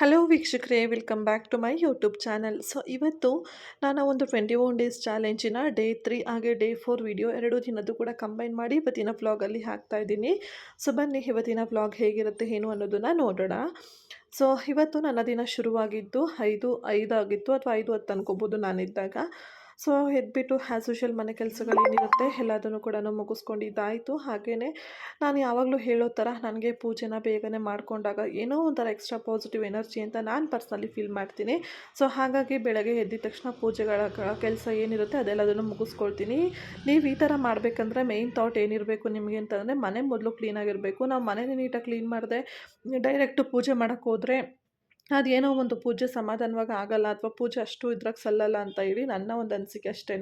Hello ವೀಕ್ಷಕರೇ. Welcome back to my YouTube channel so ಇವತ್ತು ನಾನು ಒಂದು ಟ್ವೆಂಟಿ ಒನ್ ಡೇಸ್ ಚಾಲೆಂಜಿನ ಡೇ ತ್ರೀ ಹಾಗೆ ಡೇ ಫೋರ್ ವಿಡಿಯೋ ಎರಡು ದಿನದ್ದು ಕೂಡ ಕಂಬೈನ್ ಮಾಡಿ ಇವತ್ತಿನ ವ್ಲಾಗಲ್ಲಿ ಹಾಕ್ತಾ ಇದ್ದೀನಿ. ಸೊ ಬನ್ನಿ ಇವತ್ತಿನ ವ್ಲಾಗ್ ಹೇಗಿರುತ್ತೆ, ಏನು ಅನ್ನೋದನ್ನು ನೋಡೋಣ. ಸೊ ಇವತ್ತು ನನ್ನ ದಿನ ಶುರುವಾಗಿದ್ದು ಐದು ಐದಾಗಿತ್ತು ಅಥವಾ ಐದು ಹತ್ತು ಅನ್ಕೋಬೋದು ನಾನಿದ್ದಾಗ. ಸೊ ಎದ್ಬಿಟ್ಟು ಆ್ಯಸ್ ಯೂಶಲ್ ಮನೆ ಕೆಲಸಗಳೇನಿರುತ್ತೆ ಎಲ್ಲದನ್ನು ಕೂಡ ಮುಗಿಸ್ಕೊಂಡಿದ್ದಾಯಿತು. ಹಾಗೆಯೇ ನಾನು ಯಾವಾಗಲೂ ಹೇಳೋ ಥರ ನನಗೆ ಪೂಜೆನ ಬೇಗನೆ ಮಾಡಿಕೊಂಡಾಗ ಏನೋ ಒಂಥರ ಎಕ್ಸ್ಟ್ರಾ ಪಾಸಿಟಿವ್ ಎನರ್ಜಿ ಅಂತ ನಾನು ಪರ್ಸ್ನಲಿ ಫೀಲ್ ಮಾಡ್ತೀನಿ. ಸೊ ಹಾಗಾಗಿ ಬೆಳಗ್ಗೆ ಎದ್ದಿದ ತಕ್ಷಣ ಪೂಜೆಗಳ ಕೆಲಸ ಏನಿರುತ್ತೆ ಅದೆಲ್ಲದನ್ನು ಮುಗಿಸ್ಕೊಳ್ತೀನಿ. ನೀವು ಈ ಥರ ಮಾಡಬೇಕಂದ್ರೆ ಮೇಯ್ನ್ ಥಾಟ್ ಏನಿರಬೇಕು ನಿಮಗೆ ಅಂತಂದರೆ ಮನೆ ಮೊದಲು ಕ್ಲೀನಾಗಿರಬೇಕು ನಾವು ಮನೇಲಿ ನೀಟಾಗಿ ಕ್ಲೀನ್ ಮಾಡಿದೆ ಡೈರೆಕ್ಟು ಪೂಜೆ ಮಾಡೋಕ್ಕೋದ್ರೆ ಅದೇನೋ ಒಂದು ಪೂಜೆ ಸಮಾಧಾನವಾಗಿ ಆಗಲ್ಲ ಅಥವಾ ಪೂಜೆ ಅಷ್ಟು ಇದ್ರಾಗ ಸಲ್ಲಲ್ಲ ಅಂತ ಹೇಳಿ ನನ್ನ ಒಂದು ಅನಿಸಿಕೆ ಅಷ್ಟೇ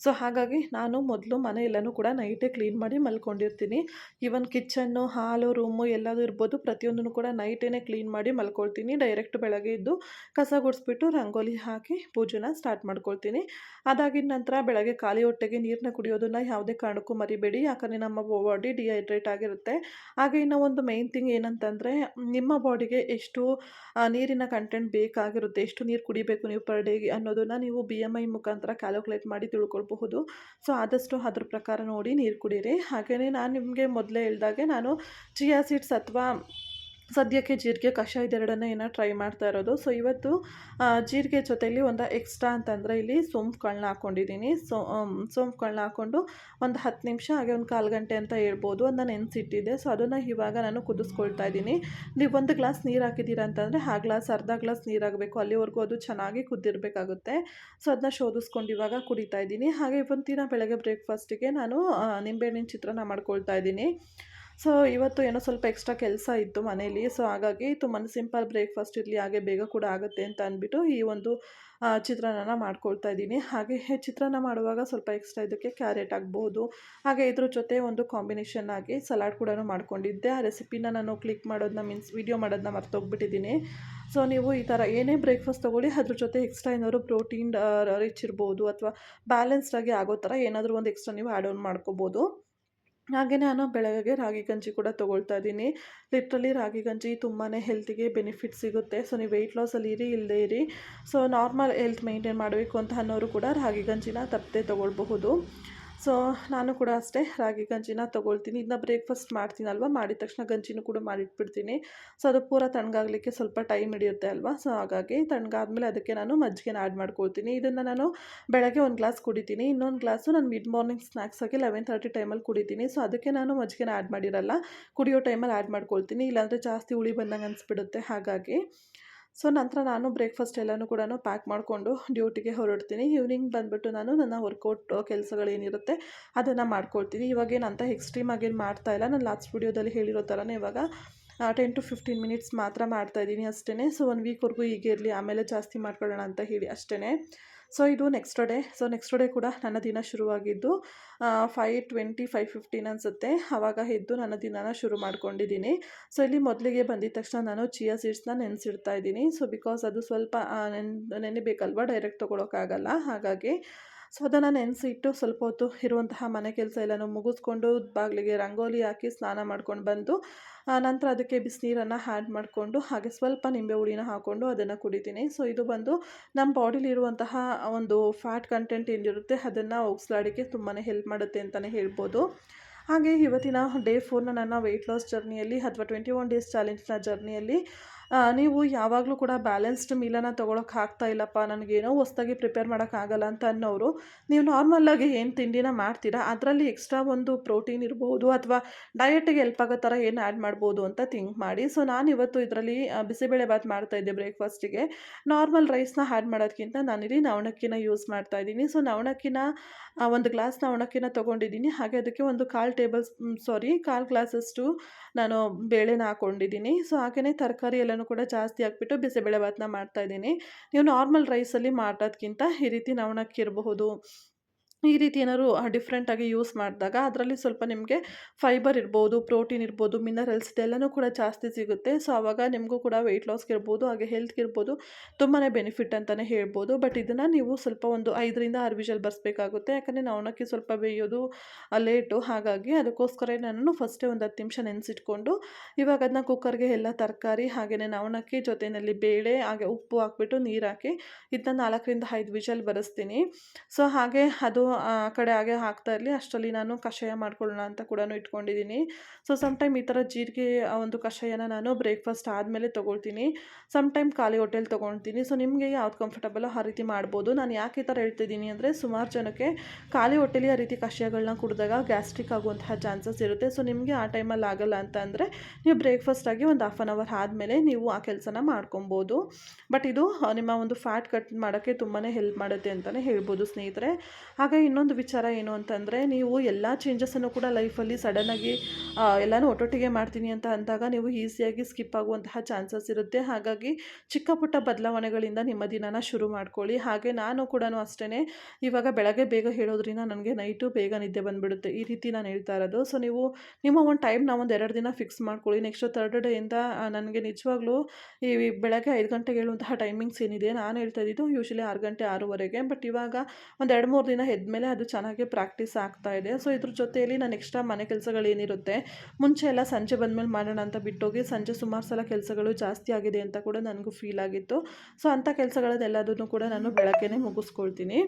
ಸೊ, ಹಾಗಾಗಿ ನಾನು ಮೊದಲು ಮನೆ ಕೂಡ ನೈಟೇ ಕ್ಲೀನ್ ಮಾಡಿ ಮಲ್ಕೊಂಡಿರ್ತೀನಿ. ಈವನ್ ಕಿಚನ್ನು, ಹಾಲು, ರೂಮು ಎಲ್ಲದೂ ಇರ್ಬೋದು ಪ್ರತಿಯೊಂದನ್ನು ಕೂಡ ನೈಟೇ ಕ್ಲೀನ್ ಮಾಡಿ ಮಲ್ಕೊಳ್ತೀನಿ. ಡೈರೆಕ್ಟ್ ಬೆಳಗ್ಗೆ ಇದ್ದು ಕಸ ಗುಡಿಸ್ಬಿಟ್ಟು ರಂಗೋಲಿ ಹಾಕಿ ಪೂಜೆನ ಸ್ಟಾರ್ಟ್ ಮಾಡ್ಕೊಳ್ತೀನಿ. ಅದಾಗಿದ ನಂತರ ಬೆಳಗ್ಗೆ ಖಾಲಿ ಹೊಟ್ಟೆಗೆ ನೀರನ್ನ ಕುಡಿಯೋದನ್ನು ಯಾವುದೇ ಕಾರಣಕ್ಕೂ ಮರಿಬೇಡಿ. ಯಾಕಂದರೆ ನಮ್ಮ ಬಾಡಿ ಡಿಹೈಡ್ರೇಟ್ ಆಗಿರುತ್ತೆ. ಹಾಗೆ ಇನ್ನೂ ಒಂದು ಮೇಯ್ನ್ ಥಿಂಗ್ ಏನಂತಂದರೆ ನಿಮ್ಮ ಬಾಡಿಗೆ ಎಷ್ಟು ನೀರಿನ ಕಂಟೆಂಟ್ ಬೇಕಾಗಿರುತ್ತೆ, ಎಷ್ಟು ನೀರು ಕುಡಿಬೇಕು ನೀವು ಪರ್ ಡೇಗೆ ಅನ್ನೋದನ್ನು ನೀವು ಬಿ ಎಂ ಐ ಮುಖಾಂತರ ಕ್ಯಾಲ್ಕುಲೇಟ್ ಮಾಡಿ ತಿಳ್ಕೊಳ್ಬಹುದು. ಸೊ ಆದಷ್ಟು ಅದ್ರ ಪ್ರಕಾರ ನೋಡಿ ನೀರು ಕುಡೀರಿ. ಹಾಗೆಯೇ ನಾನು ನಿಮಗೆ ಮೊದಲೇ ಹೇಳ್ದಾಗೆ ನಾನು ಚಿಯಾ ಸೀಡ್ಸ್ ಅಥವಾ ಸದ್ಯಕ್ಕೆ ಜೀರಿಗೆ ಕಷಾಯದೆರಡನ್ನ ಏನೋ ಟ್ರೈ ಮಾಡ್ತಾ ಇರೋದು. ಸೊ ಇವತ್ತು ಜೀರಿಗೆ ಜೊತೆಯಲ್ಲಿ ಒಂದು ಎಕ್ಸ್ಟ್ರಾ ಅಂತಂದರೆ ಇಲ್ಲಿ ಸೋಂಪುಗಳನ್ನ ಹಾಕ್ಕೊಂಡಿದ್ದೀನಿ ಸೋ ಸೋಂಪುಗಳನ್ನ ಹಾಕ್ಕೊಂಡು ಒಂದು ಹತ್ತು ನಿಮಿಷ, ಹಾಗೆ ಒಂದು ಕಾಲು ಗಂಟೆ ಅಂತ ಹೇಳ್ಬೋದು. ಅದನ್ನ ನೆನೆಸಿಟ್ಟಿದ್ದೆ. ಸೊ ಅದನ್ನು ಇವಾಗ ನಾನು ಕುದಿಸ್ಕೊಳ್ತಾ ಇದ್ದೀನಿ. ನೀವು ಒಂದು ಗ್ಲಾಸ್ ನೀರು ಹಾಕಿದ್ದೀರಾ ಅಂತಂದರೆ, ಆ ಗ್ಲಾಸ್, ಅರ್ಧ ಗ್ಲಾಸ್ ನೀರು ಆಗಬೇಕು ಅಲ್ಲಿವರೆಗೂ ಅದು ಚೆನ್ನಾಗಿ ಕುದ್ದಿರಬೇಕಾಗುತ್ತೆ. ಸೊ ಅದನ್ನ ಶೋಧಿಸ್ಕೊಂಡು ಇವಾಗ ಕುಡಿತಾ ಇದ್ದೀನಿ. ಹಾಗೆ ಇವತ್ತಿನ ಬೆಳಗ್ಗೆ ಬ್ರೇಕ್ಫಾಸ್ಟಿಗೆ ನಾನು ನಿಂಬೆಹಣ್ಣಿನ ಚಿತ್ರಾನ್ನ ಮಾಡ್ಕೊಳ್ತಾ ಇದ್ದೀನಿ. ಸೊ ಇವತ್ತು ಏನೋ ಸ್ವಲ್ಪ ಎಕ್ಸ್ಟ್ರಾ ಕೆಲಸ ಇತ್ತು ಮನೇಲಿ ಸೊ ಹಾಗಾಗಿ ತುಂಬಾ ಸಿಂಪಲ್ ಬ್ರೇಕ್ಫಾಸ್ಟ್ ಇರಲಿ, ಹಾಗೆ ಬೇಗ ಕೂಡ ಆಗುತ್ತೆ ಅಂತ ಅಂದ್ಬಿಟ್ಟು ಈ ಒಂದು ಚಿತ್ರಾನ್ನ ಮಾಡ್ಕೊಳ್ತಾ ಇದ್ದೀನಿ. ಹಾಗೆ ಚಿತ್ರಾನ್ನ ಮಾಡುವಾಗ ಸ್ವಲ್ಪ ಎಕ್ಸ್ಟ್ರಾ ಇದಕ್ಕೆ ಕ್ಯಾರೆಟ್ ಆಗ್ಬೋದು ಹಾಗೆ ಇದ್ರ ಜೊತೆ ಒಂದು ಕಾಂಬಿನೇಷನ್ ಆಗಿ ಸಲಾಡ್ ಕೂಡ ಮಾಡ್ಕೊಂಡಿದ್ದೆ. ಆ ರೆಸಿಪಿನ ನಾನು ಕ್ಲಿಕ್ ಮಾಡೋದನ್ನ ಮೀನ್ಸ್ ವೀಡಿಯೋ ಮಾಡೋದನ್ನ ಮರ್ತೋಗ್ಬಿಟ್ಟಿದ್ದೀನಿ. ಸೊ ನೀವು ಈ ಥರ ಏನೇ ಬ್ರೇಕ್ಫಾಸ್ಟ್ ತೊಗೊಳ್ಳಿ, ಅದ್ರ ಜೊತೆ ಎಕ್ಸ್ಟ್ರಾ ಏನಾದ್ರು ಪ್ರೋಟೀನ್ ರಿಚ್ ಇರ್ಬೋದು ಅಥವಾ ಬ್ಯಾಲೆನ್ಸ್ಡಾಗಿ ಆಗೋ ಥರ ಏನಾದರೂ ಒಂದು ಎಕ್ಸ್ಟ್ರಾ ನೀವು ಆ್ಯಡ್ ಆನ್ ಮಾಡ್ಕೋಬೋದು. ಹಾಗೆ ನಾನು ಬೆಳಗ್ಗೆ ರಾಗಿ ಗಂಜಿ ಕೂಡ ತೊಗೊಳ್ತಾ ಇದ್ದೀನಿ. ಲಿಟ್ರಲಿ ರಾಗಿ ಗಂಜಿ ತುಂಬಾ ಹೆಲ್ತಿಗೆ ಬೆನಿಫಿಟ್ ಸಿಗುತ್ತೆ. ಸೊ ನೀವು ವೆಯ್ಟ್ ಲಾಸಲ್ಲಿ ಇರಿ ಇಲ್ಲದೆ ಇರಿ. ಸೊ ನಾರ್ಮಲ್ ಹೆಲ್ತ್ ಮೇಂಟೈನ್ ಮಾಡಬೇಕು ಅಂತ ಅನ್ನೋರು ಕೂಡ ರಾಗಿ ಗಂಜಿನ ತಪ್ಪದೆ ತೊಗೊಳ್ಬಹುದು. ಸೊ ನಾನು ಕೂಡ ಅಷ್ಟೇ ರಾಗಿ ಗಂಜಿನ ತೊಗೊಳ್ತೀನಿ. ಇದನ್ನ ಬ್ರೇಕ್ಫಾಸ್ಟ್ ಮಾಡ್ತೀನಲ್ವ? ಮಾಡಿದ ತಕ್ಷಣ ಗಂಜಿನೂ ಕೂಡ ಮಾಡಿಟ್ಬಿಡ್ತೀನಿ. ಸೊ ಅದು ಪೂರ ತಣ್ಣಗಾಗಲಿಕ್ಕೆ ಸ್ವಲ್ಪ ಟೈಮ್ ಹಿಡಿಯುತ್ತೆ ಅಲ್ವಾ? ಸೊ ಹಾಗಾಗಿ ತಣ್ಣಗಾದ್ಮೇಲೆ ಅದಕ್ಕೆ ನಾನು ಮಜ್ಜಿಗೆನ ಆ್ಯಡ್ ಮಾಡ್ಕೊಳ್ತೀನಿ. ಇದನ್ನು ನಾನು ಬೆಳಗ್ಗೆ ಒಂದು ಗ್ಲಾಸ್ ಕುಡಿತೀನಿ. ಇನ್ನೊಂದು ಗ್ಲಾಸು ನಾನು ಮಿಡ್ ಮಾರ್ನಿಂಗ್ ಸ್ನ್ಯಾಕ್ಸಾಗಿ ಲೆವೆನ್ ತರ್ಟಿ ಟೈಮಲ್ಲಿ ಕುಡಿತೀನಿ. ಸೊ ಅದಕ್ಕೆ ನಾನು ಮಜ್ಜಿಗೆನ ಆ್ಯಡ್ ಮಾಡಿರಲ್ಲ, ಕುಡಿಯೋ ಟೈಮಲ್ಲಿ ಆ್ಯಡ್ ಮಾಡ್ಕೊಳ್ತೀನಿ. ಇಲ್ಲಾಂದರೆ ಜಾಸ್ತಿ ಹುಳಿ ಬಂದಂಗೆ ಅನಿಸ್ಬಿಡುತ್ತೆ. ಹಾಗಾಗಿ ಸೊ, ನಂತರ ನಾನು ಬ್ರೇಕ್ಫಾಸ್ಟ್ ಎಲ್ಲನೂ ಕೂಡ ಪ್ಯಾಕ್ ಮಾಡಿಕೊಂಡು ಡ್ಯೂಟಿಗೆ ಹೊರಡ್ತೀನಿ. ಈವ್ನಿಂಗ್ ಬಂದುಬಿಟ್ಟು ನಾನು ನನ್ನ ವರ್ಕೌಟ್ ಕೆಲಸಗಳೇನಿರುತ್ತೆ ಅದನ್ನು ಮಾಡ್ಕೊಳ್ತೀನಿ. ಇವಾಗೇನು ಅಂತ ಎಕ್ಸ್ಟ್ರೀಮ್ ಆಗೇನು ಮಾಡ್ತಾ ಇಲ್ಲ. ನಾನು ಲಾಸ್ಟ್ ವೀಡಿಯೋದಲ್ಲಿ ಹೇಳಿರೋ ಥರನೇ ಇವಾಗ ಟೆನ್ ಟು ಫಿಫ್ಟೀನ್ ಮಿನಿಟ್ಸ್ ಮಾತ್ರ ಮಾಡ್ತಾಯಿದ್ದೀನಿ ಅಷ್ಟೇ ಸೊ ಒನ್ ವೀಕ್ವರೆಗೂ ಹೀಗೆ ಇರಲಿ, ಆಮೇಲೆ ಜಾಸ್ತಿ ಮಾಡ್ಕೊಳ್ಳೋಣ ಅಂತ ಹೇಳಿ ಅಷ್ಟೇ ಸೊ ಇದು next day so next day ಕೂಡ ನನ್ನ ದಿನ ಶುರುವಾಗಿದ್ದು ಫೈವ್ ಟ್ವೆಂಟಿ ಫೈವ್ ಫಿಫ್ಟೀನ್ ಅನಿಸುತ್ತೆ. ಆವಾಗ ಎದ್ದು ನನ್ನ ದಿನನ ಶುರು ಮಾಡ್ಕೊಂಡಿದ್ದೀನಿ. ಸೊ ಇಲ್ಲಿ ಮೊದಲಿಗೆ ಬಂದಿದ ತಕ್ಷಣ ನಾನು ಚಿಯಾ ಸೀಡ್ಸ್ನ ನೆನೆಸಿಡ್ತಾ ಇದ್ದೀನಿ. ಸೊ ಬಿಕಾಸ್ ಅದು ಸ್ವಲ್ಪ ನೆನ್ ನೆನೆಬೇಕಲ್ವ ಡೈರೆಕ್ಟ್ ತೊಗೊಳೋಕ್ಕಾಗಲ್ಲ. ಹಾಗಾಗಿ, ಸೊ, ಅದನ್ನು ನೆನೆಸಿಟ್ಟು ಸ್ವಲ್ಪ ಹೊತ್ತು ಇರುವಂತಹ ಮನೆ ಕೆಲಸ ಎಲ್ಲನೂ ಮುಗಿಸ್ಕೊಂಡು, ಬಾಗಿಲಿಗೆ ರಂಗೋಲಿ ಹಾಕಿ ಸ್ನಾನ ಮಾಡ್ಕೊಂಡು ಬಂದು ನಂತರ ಅದಕ್ಕೆ ಬಿಸಿನೀರನ್ನು ಆ್ಯಡ್ ಮಾಡಿಕೊಂಡು ಹಾಗೆ ಸ್ವಲ್ಪ ನಿಂಬೆ ಹುಳಿನ ಹಾಕ್ಕೊಂಡು ಅದನ್ನು ಕುಡಿತೀನಿ. ಸೊ ಇದು ಬಂದು ನಮ್ಮ ಬಾಡಿಲಿರುವಂತಹ ಒಂದು ಫ್ಯಾಟ್ ಕಂಟೆಂಟ್ ಏನಿರುತ್ತೆ ಅದನ್ನು ಹೋಗ್ಸ್ಲಾಡೋಕ್ಕೆ ತುಂಬಾ ಹೆಲ್ಪ್ ಮಾಡುತ್ತೆ ಅಂತಲೇ ಹೇಳ್ಬೋದು. ಹಾಗೆ ಇವತ್ತಿನ ಡೇ ಫೋರ್ನ ನನ್ನ ವೆಯ್ಟ್ ಲಾಸ್ ಜರ್ನಿಯಲ್ಲಿ ಅಥವಾ ಟ್ವೆಂಟಿ ಒನ್ ಡೇಸ್ ಚಾಲೆಂಜ್ನ ಜರ್ನಿಯಲ್ಲಿ ನೀವು ಯಾವಾಗಲೂ ಕೂಡ ಬ್ಯಾಲೆನ್ಸ್ಡ್ ಮೀಲನ್ನು ತೊಗೊಳಕ್ಕೆ ಆಗ್ತಾ ಇಲ್ಲಪ್ಪ, ನನಗೇನೋ ಹೊಸ್ದಾಗಿ ಪ್ರಿಪೇರ್ ಮಾಡೋಕ್ಕಾಗಲ್ಲ ಅಂತ ಅನ್ನೋರು, ನೀವು ನಾರ್ಮಲ್ಲಾಗಿ ಏನು ತಿಂಡಿನ ಮಾಡ್ತೀರಾ, ಅದರಲ್ಲಿ ಎಕ್ಸ್ಟ್ರಾ ಒಂದು ಪ್ರೋಟೀನ್ ಇರ್ಬೋದು ಅಥವಾ ಡಯಟಿಗೆ ಹೆಲ್ಪ್ ಆಗೋ ಥರ ಏನು ಆ್ಯಡ್ ಮಾಡ್ಬೋದು ಅಂತ ಥಿಂಕ್ ಮಾಡಿ. ಸೊ ನಾನು ಇವತ್ತು ಇದರಲ್ಲಿ ಬಿಸಿಬೇಳೆ ಭಾತ್ ಮಾಡ್ತಾಯಿದ್ದೆ ಬ್ರೇಕ್ಫಾಸ್ಟಿಗೆ ನಾರ್ಮಲ್ ರೈಸ್ನ ಆ್ಯಡ್ ಮಾಡೋದಕ್ಕಿಂತ ನಾನಿಲ್ಲಿ ನವಣಕ್ಕಿನ ಯೂಸ್ ಮಾಡ್ತಾ ಇದ್ದೀನಿ. ಸೊ ನವಣಕ್ಕಿನ ಒಂದು ಗ್ಲಾಸ್ ನವಣಕ್ಕಿನ ತೊಗೊಂಡಿದ್ದೀನಿ. ಹಾಗೆ ಅದಕ್ಕೆ ಒಂದು ಕಾಲು ಟೇಬಲ್ ಸಾರಿ ಕಾಲು ಗ್ಲಾಸಷ್ಟು ನಾನು ಬೇಳೆನ ಹಾಕ್ಕೊಂಡಿದ್ದೀನಿ ಸೊ ಹಾಗೆಯೇ ತರಕಾರಿ ಎಲ್ಲನೂ ಕೂಡ ಜಾಸ್ತಿ ಹಾಕ್ಬಿಟ್ಟು ಬಿಸಿಬೇಳೆ ಮಾಡ್ತಾ ಮಾಡ್ತಾಯಿದ್ದೀನಿ ನೀವು ನಾರ್ಮಲ್ ರೈಸಲ್ಲಿ ಮಾಡೋದಕ್ಕಿಂತ ಈ ರೀತಿ ನವಣಕ್ಕಿ ಇರಬಹುದು. ಈ ರೀತಿ ಏನಾದ್ರು ಡಿಫ್ರೆಂಟಾಗಿ ಯೂಸ್ ಮಾಡಿದಾಗ ಅದರಲ್ಲಿ ಸ್ವಲ್ಪ ನಿಮಗೆ ಫೈಬರ್ ಇರ್ಬೋದು ಪ್ರೋಟೀನ್ ಇರ್ಬೋದು ಮಿನರಲ್ಸ್ ಇದೆಲ್ಲನೂ ಕೂಡ ಜಾಸ್ತಿ ಸಿಗುತ್ತೆ. ಸೊ ಆವಾಗ ನಿಮಗೂ ಕೂಡ ವೆಯ್ಟ್ ಲಾಸ್ಗೆ ಇರ್ಬೋದು, ಹಾಗೆ ಹೆಲ್ತ್ಗೆ ಇರ್ಬೋದು ತುಂಬಾ ಬೆನಿಫಿಟ್ ಅಂತಲೇ ಹೇಳ್ಬೋದು. ಬಟ್ ಇದನ್ನು ನೀವು ಸ್ವಲ್ಪ ಒಂದು ಐದರಿಂದ ಆರು ವಿಷಲ್ ಬರ್ಸ್ಬೇಕಾಗುತ್ತೆ. ಯಾಕಂದರೆ ನವಣಕ್ಕಿ ಸ್ವಲ್ಪ ಬೇಯೋದು ಲೇಟು ಹಾಗಾಗಿ ಅದಕ್ಕೋಸ್ಕರ ನಾನು ಫಸ್ಟೇ ಒಂದು ಹತ್ತು ನಿಮಿಷ ನೆನೆಸಿಟ್ಕೊಂಡು ಇವಾಗ ಅದನ್ನ ಕುಕ್ಕರ್ಗೆ ಎಲ್ಲ ತರಕಾರಿ ಹಾಗೆಯೇ ನವಣಕ್ಕಿ ಜೊತೆಯಲ್ಲಿ ಬೇಳೆ, ಹಾಗೆ ಉಪ್ಪು ಹಾಕ್ಬಿಟ್ಟು ನೀರು ಹಾಕಿ ಇದನ್ನ ನಾಲ್ಕರಿಂದ ಐದು ವಿಷಲ್ ಬರೆಸ್ತೀನಿ. ಸೊ ಹಾಗೆ ಅದು ಆ ಕಡೆ ಹಾಗೆ ಹಾಕ್ತಾ ಇರಲಿ, ಅಷ್ಟರಲ್ಲಿ ನಾನು ಕಷಾಯ ಮಾಡ್ಕೊಳ್ಳೋಣ ಅಂತ ಕೂಡ ಇಟ್ಕೊಂಡಿದ್ದೀನಿ. ಸೊ ಸಮ್ ಟೈಮ್ ಈ ಥರ ಜೀರಿಗೆ, ಆ ಒಂದು ಕಷಾಯನ ನಾನು ಬ್ರೇಕ್ಫಾಸ್ಟ್ ಆದಮೇಲೆ ತೊಗೊಳ್ತೀನಿ. ಸಮ್ ಟೈಮ್ ಖಾಲಿ ಹೋಟೆಲ್ ತೊಗೊಳ್ತೀನಿ. ಸೊ ನಿಮಗೆ ಯಾವ್ದು ಕಂಫರ್ಟಬಲ್ ಆ ರೀತಿ ಮಾಡ್ಬೋದು. ನಾನು ಯಾಕೆ ಈ ಥರ ಹೇಳ್ತಿದ್ದೀನಿ ಅಂದರೆ, ಸುಮಾರು ಜನಕ್ಕೆ ಖಾಲಿ ಹೊಟ್ಟೆಲಿ ಆ ರೀತಿ ಕಷಾಯಗಳನ್ನ ಕುಡಿದಾಗ ಗ್ಯಾಸ್ಟ್ರಿಕ್ ಆಗುವಂತಹ ಚಾನ್ಸಸ್ ಇರುತ್ತೆ. ಸೊ ನಿಮಗೆ ಆ ಟೈಮಲ್ಲಿ ಆಗಲ್ಲ ಅಂತ ಅಂದರೆ, ನೀವು ಬ್ರೇಕ್ಫಾಸ್ಟ್ ಆಗಿ ಒಂದು ಹಾಫ್ ಆನ್ ಅವರ್ ಆದಮೇಲೆ ನೀವು ಆ ಕೆಲಸನ ಮಾಡ್ಕೊಬೋದು. ಬಟ್ ಇದು ನಿಮ್ಮ ಒಂದು ಫ್ಯಾಟ್ ಕಟ್ ಮಾಡೋಕ್ಕೆ ತುಂಬಾ ಹೆಲ್ಪ್ ಮಾಡುತ್ತೆ ಅಂತಲೇ ಹೇಳ್ಬೋದು ಸ್ನೇಹಿತರೆ. ಹಾಗೆ ಇನ್ನೊಂದು ವಿಚಾರ ಏನು ಅಂತಂದರೆ, ನೀವು ಎಲ್ಲ ಚೇಂಜಸನ್ನು ಕೂಡ ಲೈಫಲ್ಲಿ ಸಡನ್ನಾಗಿ ಎಲ್ಲನೂ ಒಟ್ಟೊಟ್ಟಿಗೆ ಮಾಡ್ತೀನಿ ಅಂತ ಅಂದಾಗ ನೀವು ಈಸಿಯಾಗಿ ಸ್ಕಿಪ್ ಆಗುವಂತಹ ಚಾನ್ಸಸ್ ಇರುತ್ತೆ. ಹಾಗಾಗಿ ಚಿಕ್ಕ ಪುಟ್ಟ ಬದಲಾವಣೆಗಳಿಂದ ನಿಮ್ಮ ದಿನನ ಶುರು ಮಾಡ್ಕೊಳ್ಳಿ. ಹಾಗೆ ನಾನು ಕೂಡ ಅಷ್ಟೇ ಇವಾಗ ಬೆಳಗ್ಗೆ ಬೇಗ ಹೇಳೋದ್ರಿಂದ ನನಗೆ ನೈಟು ಬೇಗ ನಿದ್ದೆ ಬಂದುಬಿಡುತ್ತೆ. ಈ ರೀತಿ ನಾನು ಹೇಳ್ತಾ ಇರೋದು. ಸೊ ನೀವು ನಿಮ್ಮ ಒಂದು ಟೈಮ್ನ ಒಂದು ಎರಡು ದಿನ ಫಿಕ್ಸ್ ಮಾಡ್ಕೊಳ್ಳಿ. ನೆಕ್ಸ್ಟ್ ತರ್ಡ್ ಡೇಯಿಂದ ನನಗೆ ನಿಜವಾಗ್ಲೂ ಈ ಬೆಳಗ್ಗೆ ಐದು ಗಂಟೆಗೆ ಹೇಳುವಂತಹ ಟೈಮಿಂಗ್ಸ್ ಏನಿದೆ, ನಾನು ಹೇಳ್ತಾ ಇದ್ದಿದ್ದು ಯೂಶಲಿ ಆರು ಗಂಟೆ ಆರೂವರೆಗೆ. ಬಟ್ ಇವಾಗ ಒಂದು ಎರಡು ಮೂರು ದಿನ ಎದ್ಮೇಲೆ ಅದು ಚೆನ್ನಾಗಿ ಪ್ರಾಕ್ಟೀಸ್ ಆಗ್ತಾ ಇದೆ. ಸೊ, ಇದ್ರ ಜೊತೆಯಲ್ಲಿ ನಾನು ಎಕ್ಸ್ಟ್ರಾ ಮನೆ ಕೆಲಸಗಳೇನಿರುತ್ತೆ ಮುಂಚೆ ಎಲ್ಲ ಸಂಜೆ ಬಂದಮೇಲೆ ಮಾಡೋಣ ಅಂತ ಬಿಟ್ಟೋಗಿ ಸಂಜೆ ಸುಮಾರು ಸಲ ಕೆಲಸಗಳು ಜಾಸ್ತಿ ಆಗಿದೆ ಅಂತ ಕೂಡ ನನಗೂ ಫೀಲ್ ಆಗಿತ್ತು. ಸೊ ಅಂಥ ಕೆಲಸಗಳನ್ನೆಲ್ಲದನ್ನು ಕೂಡ ನಾನು ಬೆಳಗ್ಗೆನೇ ಮುಗಿಸ್ಕೊಳ್ತೀನಿ.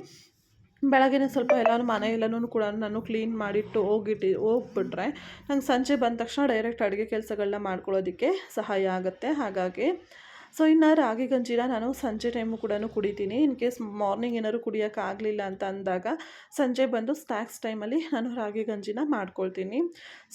ಬೆಳಗ್ಗೆ ಸ್ವಲ್ಪ ಎಲ್ಲರೂ ಮನೆ ಎಲ್ಲನೂ ಕೂಡ ನಾನು ಕ್ಲೀನ್ ಮಾಡಿಟ್ಟು ಹೋಗಿಟ್ಟು ಹೋಗ್ಬಿಟ್ರೆ ನಂಗೆ ಸಂಜೆ ಬಂದ ತಕ್ಷಣ ಡೈರೆಕ್ಟ್ ಅಡುಗೆ ಕೆಲಸಗಳನ್ನ ಮಾಡ್ಕೊಳ್ಳೋದಕ್ಕೆ ಸಹಾಯ ಆಗುತ್ತೆ. ಹಾಗಾಗಿ ಸೊ ಇನ್ನು ರಾಗಿ ಗಂಜಿನ ನಾನು ಸಂಜೆ ಟೈಮು ಕೂಡ ಕುಡಿತೀನಿ. ಇನ್ ಕೇಸ್ ಮಾರ್ನಿಂಗ್ ಏನಾದ್ರು ಕುಡಿಯೋಕ್ಕಾಗಲಿಲ್ಲ ಅಂತ ಅಂದಾಗ ಸಂಜೆ ಬಂದು ಸ್ನ್ಯಾಕ್ಸ್ ಟೈಮಲ್ಲಿ ನಾನು ರಾಗಿ ಗಂಜಿನ ಮಾಡ್ಕೊಳ್ತೀನಿ.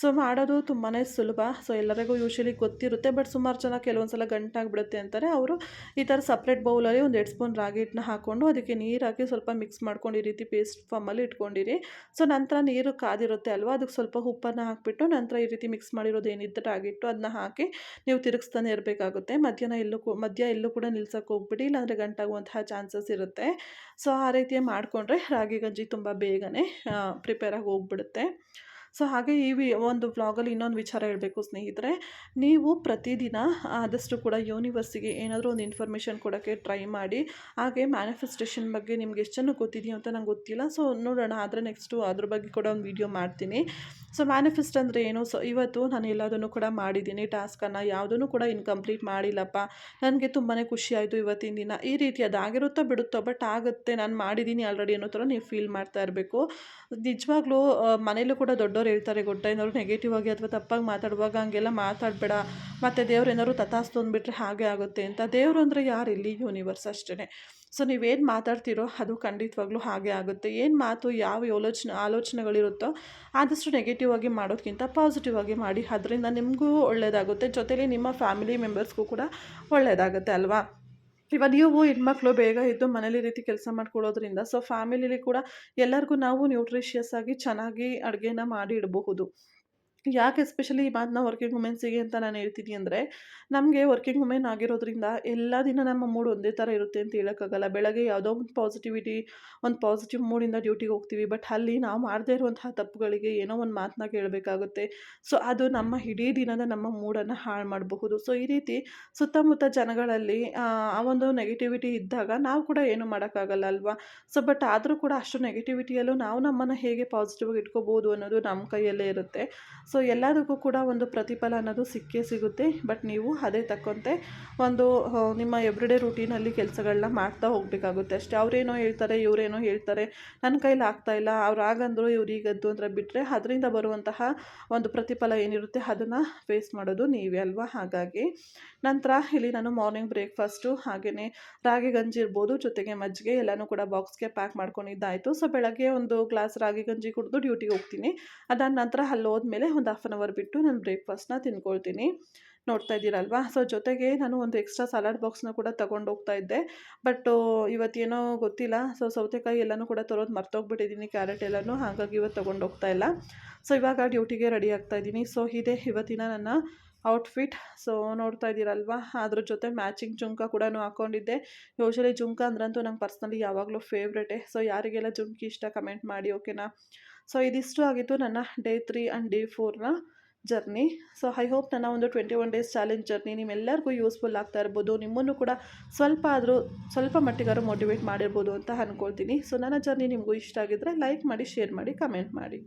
ಸೊ ಮಾಡೋದು ತುಂಬಾ ಸುಲಭ. ಸೊ ಎಲ್ಲರಿಗೂ ಯೂಶ್ವಲಿ ಗೊತ್ತಿರುತ್ತೆ. ಬಟ್ ಸುಮಾರು ಜನ ಕೆಲವೊಂದು ಸಲ ಗಂಟಾಗ್ಬಿಡುತ್ತೆ ಅಂತಾರೆ. ಅವರು ಈ ಥರ ಸಪ್ರೇಟ್ ಬೌಲಲ್ಲಿ ಒಂದು ಎರಡು ಸ್ಪೂನ್ ರಾಗಿ ಹಿಟ್ಟನ್ನ ಹಾಕ್ಕೊಂಡು ಅದಕ್ಕೆ ನೀರು ಹಾಕಿ ಸ್ವಲ್ಪ ಮಿಕ್ಸ್ ಮಾಡ್ಕೊಂಡು ಈ ರೀತಿ ಪೇಸ್ಟ್ ಫಾರ್ಮಲ್ಲಿ ಇಟ್ಕೊಂಡಿರಿ. ಸೊ ನಂತರ ನೀರು ಕಾದಿರುತ್ತೆ ಅಲ್ವಾ? ಅದಕ್ಕೆ ಸ್ವಲ್ಪ ಉಪ್ಪನ್ನು ಹಾಕಿಬಿಟ್ಟು ನಂತರ ಈ ರೀತಿ ಮಿಕ್ಸ್ ಮಾಡಿರೋದು ಏನಿದ್ದ ರಾಗಿ ಹಿಟ್ಟು ಅದನ್ನ ಹಾಕಿ ನೀವು ತಿರುಗಿಸ್ತಾನೆ ಇರಬೇಕಾಗುತ್ತೆ. ಮಧ್ಯಾಹ್ನ ಎಲ್ಲೂ ಮಧ್ಯ ಎಲ್ಲೂ ಕೂಡ ನಿಲ್ಸೋಕೆ ಹೋಗ್ಬಿಡಿ, ಇಲ್ಲಾಂದರೆ ಗಂಟಾಗುವಂತಹ ಚಾನ್ಸಸ್ ಇರುತ್ತೆ. ಸೊ, ಆ ರೀತಿ ಮಾಡಿಕೊಂಡ್ರೆ ರಾಗಿ ಗಂಜಿ ತುಂಬ ಬೇಗನೆ ಪ್ರಿಪೇರಾಗಿ ಹೋಗ್ಬಿಡುತ್ತೆ. ಸೊ, ಹಾಗೆ ಈ ವಿ, ಒಂದು ವ್ಲಾಗಲ್ಲಿ ಇನ್ನೊಂದು ವಿಚಾರ ಹೇಳಬೇಕು ಸ್ನೇಹಿತರೆ. ನೀವು ಪ್ರತಿದಿನ ಆದಷ್ಟು ಕೂಡ ಯೂನಿವರ್ಸಿಗೆ ಏನಾದರೂ ಒಂದು ಇನ್ಫಾರ್ಮೇಷನ್ ಕೊಡೋಕ್ಕೆ ಟ್ರೈ ಮಾಡಿ, ಹಾಗೆ ಮ್ಯಾನಿಫೆಸ್ಟೇಷನ್ ಬಗ್ಗೆ ನಿಮ್ಗೆ ಎಷ್ಟು ಚೆನ್ನಾಗಿ ಗೊತ್ತಿದೆಯೋ ಅಂತ ನಂಗೆ ಗೊತ್ತಿಲ್ಲ. ಸೊ, ನೋಡೋಣ, ಆದರೆ ನೆಕ್ಸ್ಟು ಅದ್ರ ಬಗ್ಗೆ ಕೂಡ ಒಂದು ವಿಡಿಯೋ ಮಾಡ್ತೀನಿ. ಸೊ ಮ್ಯಾನಿಫೆಸ್ಟ್ ಅಂದರೆ ಏನು? ಸೊ ಇವತ್ತು ನಾನು ಎಲ್ಲದನ್ನು ಕೂಡ ಮಾಡಿದ್ದೀನಿ. ಟಾಸ್ಕನ್ನು ಯಾವುದನ್ನು ಕೂಡ ಇನ್ಕಂಪ್ಲೀಟ್ ಮಾಡಿಲ್ಲಪ್ಪ. ನನಗೆ ತುಂಬಾ ಖುಷಿಯಾಯಿತು ಇವತ್ತಿನ ದಿನ. ಈ ರೀತಿ ಅದಾಗಿರುತ್ತೋ ಬಿಡುತ್ತೋ ಬಟ್ ಆಗುತ್ತೆ. ನಾನು ಮಾಡಿದ್ದೀನಿ ಆಲ್ರೆಡಿ ಅನ್ನೋ ಥರ ನೀವು ಫೀಲ್ ಮಾಡ್ತಾ ಇರಬೇಕು. ನಿಜವಾಗ್ಲೂ ಮನೇಲೂ ಕೂಡ ದೊಡ್ಡವ್ರು ಹೇಳ್ತಾರೆ, ಗೊತ್ತಾ? ಏನಾದ್ರು ನೆಗೆಟಿವ್ ಆಗಿ ಅಥವಾ ತಪ್ಪಾಗಿ ಮಾತಾಡುವಾಗ ಹಂಗೆಲ್ಲ ಮಾತಾಡಬೇಡ. ಮತ್ತು ದೇವ್ರು ಏನಾದ್ರು ತಥಾಸ್ತು ಅಂದ್ಬಿಟ್ರೆ ಹಾಗೆ ಆಗುತ್ತೆ ಅಂತ. ದೇವರು ಅಂದರೆ ಯಾರು? ಇಲ್ಲಿ ಯೂನಿವರ್ಸ್ ಅಷ್ಟೇ ಸೊ ನೀವೇನು ಮಾತಾಡ್ತೀರೋ ಅದು ಖಂಡಿತವಾಗ್ಲೂ ಹಾಗೆ ಆಗುತ್ತೆ. ಏನು ಮಾತು, ಯಾವ ಯೋಲೋಚನೆ, ಆಲೋಚನೆಗಳಿರುತ್ತೋ ಆದಷ್ಟು ನೆಗೆಟಿವ್ ಆಗಿ ಮಾಡೋದಕ್ಕಿಂತ ಪಾಸಿಟಿವ್ ಆಗಿ ಮಾಡಿ. ಅದರಿಂದ ನಿಮಗೂ ಒಳ್ಳೆಯದಾಗುತ್ತೆ ಜೊತೆಲಿ ನಿಮ್ಮ ಫ್ಯಾಮಿಲಿ ಮೆಂಬರ್ಸ್ಗೂ ಕೂಡ ಒಳ್ಳೆಯದಾಗುತ್ತೆ ಅಲ್ವಾ? ಇವಾಗ ನೀವು ಹೆಣ್ಮಕ್ಳು ಬೇಗ ಇದ್ದು ಮನೇಲಿ ರೀತಿ ಕೆಲಸ ಮಾಡ್ಕೊಳ್ಳೋದ್ರಿಂದ ಸೊ ಫ್ಯಾಮಿಲಿಲಿ ಕೂಡ ಎಲ್ಲರಿಗೂ ನಾವು ನ್ಯೂಟ್ರಿಷಿಯಸ್ ಆಗಿ ಚೆನ್ನಾಗಿ ಅಡುಗೆನ ಮಾಡಿ ಇಡಬಹುದು. ಯಾಕೆ ಎಸ್ಪೆಷಲಿ ಈ ಮಾತನ್ನ ವರ್ಕಿಂಗ್ ವುಮೆನ್ಸಿಗೆ ಅಂತ ನಾನು ಹೇಳ್ತೀನಿ ಅಂದರೆ, ನಮಗೆ ವರ್ಕಿಂಗ್ ವುಮೆನ್ ಆಗಿರೋದ್ರಿಂದ ಎಲ್ಲ ದಿನ ನಮ್ಮ ಮೂಡ್ ಒಂದೇ ಥರ ಇರುತ್ತೆ ಅಂತ ಹೇಳೋಕ್ಕಾಗಲ್ಲ. ಬೆಳಗ್ಗೆ ಯಾವುದೋ ಒಂದು ಪಾಸಿಟಿವಿಟಿ ಒಂದು ಪಾಸಿಟಿವ್ ಮೂಡಿಂದ ಡ್ಯೂಟಿಗೆ ಹೋಗ್ತೀವಿ. ಬಟ್ ಅಲ್ಲಿ ನಾವು ಮಾಡದೇ ಇರುವಂತಹ ತಪ್ಪುಗಳಿಗೆ ಏನೋ ಒಂದು ಮಾತನ್ನ ಕೇಳಬೇಕಾಗುತ್ತೆ. ಸೊ ಅದು ನಮ್ಮ ಇಡೀ ದಿನದ ನಮ್ಮ ಮೂಡನ್ನು ಹಾಳು ಮಾಡಬಹುದು. ಸೊ ಈ ರೀತಿ ಸುತ್ತಮುತ್ತ ಜನಗಳಲ್ಲಿ, ಆ ಒಂದು ನೆಗೆಟಿವಿಟಿ ಇದ್ದಾಗ ನಾವು ಕೂಡ ಏನು ಮಾಡೋಕ್ಕಾಗಲ್ಲ ಅಲ್ವಾ? ಸೊ ಬಟ್ ಆದರೂ ಕೂಡ ಅಷ್ಟು ನೆಗೆಟಿವಿಟಿಯಲ್ಲೂ ನಾವು ನಮ್ಮನ್ನು ಹೇಗೆ ಪಾಸಿಟಿವ್ ಆಗಿ ಇಟ್ಕೋಬೋದು ಅನ್ನೋದು ನಮ್ಮ ಕೈಯಲ್ಲೇ ಇರುತ್ತೆ. ಸೊ ಎಲ್ಲದಕ್ಕೂ ಕೂಡ ಒಂದು ಪ್ರತಿಫಲ ಅನ್ನೋದು ಸಿಕ್ಕೇ ಸಿಗುತ್ತೆ. ಬಟ್ ನೀವು ಅದೇ ತಕ್ಕಂತೆ ಒಂದು ನಿಮ್ಮ ಎವ್ರಿಡೇ ರೂಟೀನಲ್ಲಿ ಕೆಲಸಗಳನ್ನ ಮಾಡ್ತಾ ಹೋಗಬೇಕಾಗುತ್ತೆ. ಅಷ್ಟೇ ಅವರೇನೋ ಹೇಳ್ತಾರೆ, ಇವರೇನೋ ಹೇಳ್ತಾರೆ. ನನ್ನ ಕೈಲಿ ಆಗ್ತಾ ಇಲ್ಲ, ಅವ್ರು ಆಗಂದ್ರು ಇವ್ರು ಈಗದ್ದು ಅಂದರೆ ಬಿಟ್ಟರೆ ಅದರಿಂದ ಬರುವಂತಹ ಒಂದು ಪ್ರತಿಫಲ ಏನಿರುತ್ತೆ ಅದನ್ನು ಫೇಸ್ ಮಾಡೋದು ನೀವೇ ಅಲ್ವಾ? ಹಾಗಾಗಿ ನಂತರ ಇಲ್ಲಿ ನಾನು ಮಾರ್ನಿಂಗ್ ಬ್ರೇಕ್ಫಾಸ್ಟು ಹಾಗೆಯೇ ರಾಗಿ ಗಂಜಿ ಇರ್ಬೋದು. ಜೊತೆಗೆ ಮಜ್ಜಿಗೆ ಎಲ್ಲನೂ ಕೂಡ ಬಾಕ್ಸ್ಗೆ ಪ್ಯಾಕ್ ಮಾಡ್ಕೊಂಡಿದ್ದಾಯಿತು. ಸೊ ಬೆಳಗ್ಗೆ ಒಂದು ಗ್ಲಾಸ್ ರಾಗಿ ಗಂಜಿ ಕುಡಿದು ಡ್ಯೂಟಿಗೆ ಹೋಗ್ತೀನಿ. ಅದಾದ ನಂತರ ಅಲ್ಲಿ ಹೋದ್ಮೇಲೆ ಒಂದು ಹಾಫ್ ಆನ್ ಅವರ್ ಬಿಟ್ಟು ನಾನು ಬ್ರೇಕ್ಫಾಸ್ಟ್ನ ತಿನ್ಕೊಳ್ತೀನಿ. ನೋಡ್ತಾ ಇದ್ದೀರಲ್ವಾ? ಸೊ ಜೊತೆಗೆ ನಾನು ಒಂದು ಎಕ್ಸ್ಟ್ರಾ ಸಲಾಡ್ ಬಾಕ್ಸ್ನ ಕೂಡ ತಗೊಂಡು ಹೋಗ್ತಾ ಇದ್ದೆ. ಬಟ್ ಇವತ್ತೇನೋ ಗೊತ್ತಿಲ್ಲ. ಸೊ ಸೌತೆಕಾಯಿ ಎಲ್ಲನೂ ಕೂಡ ತರೋದು ಮರ್ತೋಗ್ಬಿಟ್ಟಿದ್ದೀನಿ ಕ್ಯಾರೆಟ್ ಎಲ್ಲನೂ. ಹಾಗಾಗಿ ಇವತ್ತು ತೊಗೊಂಡು ಹೋಗ್ತಾ ಇಲ್ಲ. ಸೊ ಇವಾಗ ಡ್ಯೂಟಿಗೆ ರೆಡಿ ಆಗ್ತಾ ಇದ್ದೀನಿ. ಸೊ ಇದೇ ಇವತ್ತಿನ ನನ್ನ ಔಟ್ಫಿಟ್ ಸೊ ನೋಡ್ತಾ ಇದ್ದೀರಲ್ವಾ? ಅದ್ರ ಜೊತೆ ಮ್ಯಾಚಿಂಗ್ ಜುಮ್ಕ ಕೂಡ ಹಾಕೊಂಡಿದ್ದೆ. ಯೂಶಲಿ ಜುಮ್ಕ ಅಂದ್ರಂತೂ ನಂಗೆ ಪರ್ಸ್ನಲಿ ಯಾವಾಗಲೂ ಫೇವ್ರೇಟೆ ಸೊ ಯಾರಿಗೆಲ್ಲ ಜುಮ್ಕಿ ಇಷ್ಟ ಕಮೆಂಟ್ ಮಾಡಿ ಓಕೆನಾ ಸೊ ಇದಿಷ್ಟು ಆಗಿತ್ತು ನನ್ನ ಡೇ ತ್ರೀ ಆ್ಯಂಡ್ ಡೇ ಫೋರ್ನ ಜರ್ನಿ ಸೊ ಐ ಹೋಪ್ ನನ್ನ ಒಂದು twenty one days challenge journey ನಿಮ್ಮೆಲ್ಲರಿಗೂ ಯೂಸ್ಫುಲ್ ಆಗ್ತಾ ಇರ್ಬೋದು. ನಿಮ್ಮನ್ನು ಕೂಡ ಸ್ವಲ್ಪ ಆದರೂ ಸ್ವಲ್ಪ ಮಟ್ಟಿಗಾದ್ರೂ ಮೋಟಿವೇಟ್ ಮಾಡಿರ್ಬೋದು ಅಂತ ಅಂದ್ಕೊಳ್ತೀನಿ ಸೊ ನನ್ನ ಜರ್ನಿ ನಿಮಗೂ ಇಷ್ಟ ಆಗಿದ್ದರೆ ಲೈಕ್ ಮಾಡಿ ಶೇರ್ ಮಾಡಿ ಕಮೆಂಟ್ ಮಾಡಿ.